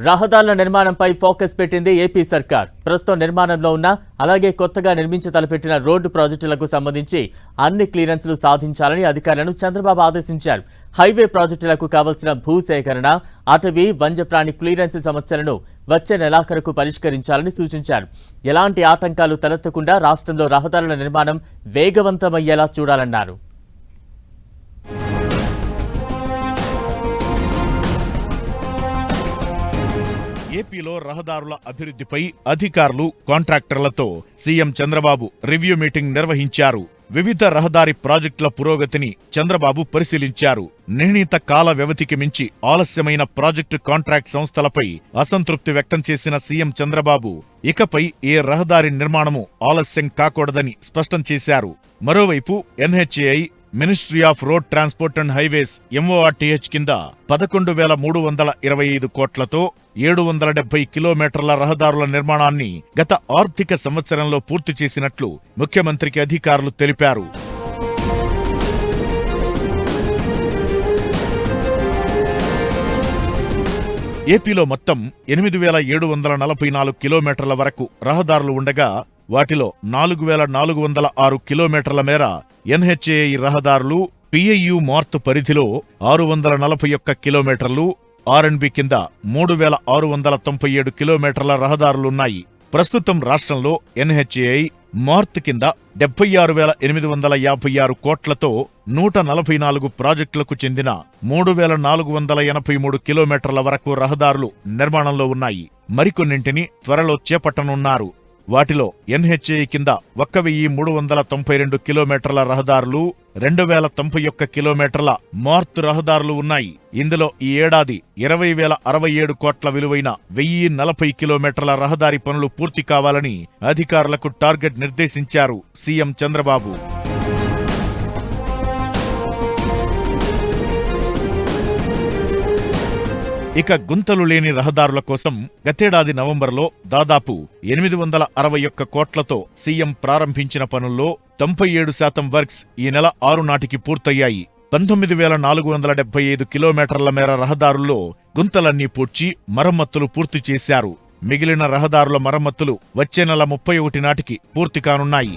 రహదారుల నిర్మాణంపై ఫోకస్ పెట్టింది ఏపీ సర్కార్. ప్రస్తుతం నిర్మాణంలో ఉన్న అలాగే కొత్తగా నిర్మించి తలపెట్టిన రోడ్డు ప్రాజెక్టులకు సంబంధించి అన్ని క్లియరెన్స్లు సాధించాలని అధికారులను చంద్రబాబు ఆదేశించారు. హైవే ప్రాజెక్టులకు కావలసిన భూసేకరణ అటవీ వన్యప్రాణి క్లియరెన్స్ సమస్యలను వచ్చే నెలాఖరుకు పరిష్కరించాలని సూచించారు. ఎలాంటి ఆటంకాలు తలెత్తకుండా రాష్ట్రంలో రహదారుల నిర్మాణం వేగవంతమయ్యేలా చూడాలన్నారు. ఏపీలో రహదారుల అభివృద్ధిపై అధికారులు కాంట్రాక్టర్లతో సీఎం చంద్రబాబు రివ్యూ మీటింగ్ నిర్వహించారు. వివిధ రహదారి ప్రాజెక్టుల పురోగతిని చంద్రబాబు పరిశీలించారు. నిర్ణీత కాల వ్యవధికి మించి ఆలస్యమైన ప్రాజెక్టు కాంట్రాక్ట్ సంస్థలపై అసంతృప్తి వ్యక్తం చేసిన సీఎం చంద్రబాబు ఇకపై ఏ రహదారి నిర్మాణము ఆలస్యం కాకూడదని స్పష్టం చేశారు. మరోవైపు NHAI ministry of road transport and highways MORTH కింద పదకొండు వేల మూడు వందల ఇరవై ఐదు కోట్లతో ఏడు వందల డెబ్బై కిలోమీటర్ల రహదారుల నిర్మాణాన్ని గత ఆర్థిక సంవత్సరంలో పూర్తి చేసినట్లు ముఖ్యమంత్రికి అధికారులు తెలిపారు. ఏపీలో మొత్తం ఎనిమిది వేల ఏడు వందల నలభై నాలుగు కిలోమీటర్ల వరకు రహదారులు ఉండగా వాటిలో నాలుగు వేల నాలుగు వందల ఆరు కిలోమీటర్ల మేర ఎన్హెచ్ఏఐ రహదారులు పిఐయు మార్త్ పరిధిలో ఆరు వందల నలభై ఒక్క కిలోమీటర్లు ఆర్ఎండ్బి కింద మూడు వేల ఆరు వందల తొంభై ఏడు కిలోమీటర్ల రహదారులున్నాయి. ప్రస్తుతం రాష్ట్రంలో ఎన్హెచ్ఏఐ మార్త్ కింద డెబ్బై ఆరు వేల ఎనిమిది వందల యాభై ఆరు కోట్లతో నూట నలభై నాలుగు ప్రాజెక్టులకు చెందిన మూడు వేల నాలుగు వందల ఎనభై మూడు కిలోమీటర్ల వరకు రహదారులు నిర్మాణంలో ఉన్నాయి. మరికొన్నింటిని త్వరలో చేపట్టనున్నారు. వాటిలో ఎన్హెచ్ఏ కింద ఒక్క వెయ్యి మూడు వందల తొంభై రెండు కిలోమీటర్ల రహదారులు రెండు వేల తొంభై ఒక్క కిలోమీటర్ల మార్త్ రహదారులు ఉన్నాయి. ఇందులో ఈ ఏడాది ఇరవై వేల అరవై ఏడు కోట్ల విలువైన వెయ్యి నలభై కిలోమీటర్ల రహదారి పనులు పూర్తి కావాలని అధికారులకు టార్గెట్ నిర్దేశించారు సీఎం చంద్రబాబు. ఇక గుంతలు లేని రహదారుల కోసం గతేడాది నవంబర్లో దాదాపు ఎనిమిది వందల అరవై ఒక్క కోట్లతో సీఎం ప్రారంభించిన పనుల్లో తొంభై ఏడు శాతం వర్క్స్ ఈ నెల ఆరు నాటికి పూర్తయ్యాయి. పంతొమ్మిది వేల నాలుగు వందల డెబ్బై ఐదు కిలోమీటర్ల మేర రహదారుల్లో గుంతలన్నీ పూడ్చి మరమ్మతులు పూర్తి చేశారు. మిగిలిన రహదారుల మరమ్మతులు వచ్చే నెల ముప్పై ఒకటి నాటికి పూర్తి కానున్నాయి.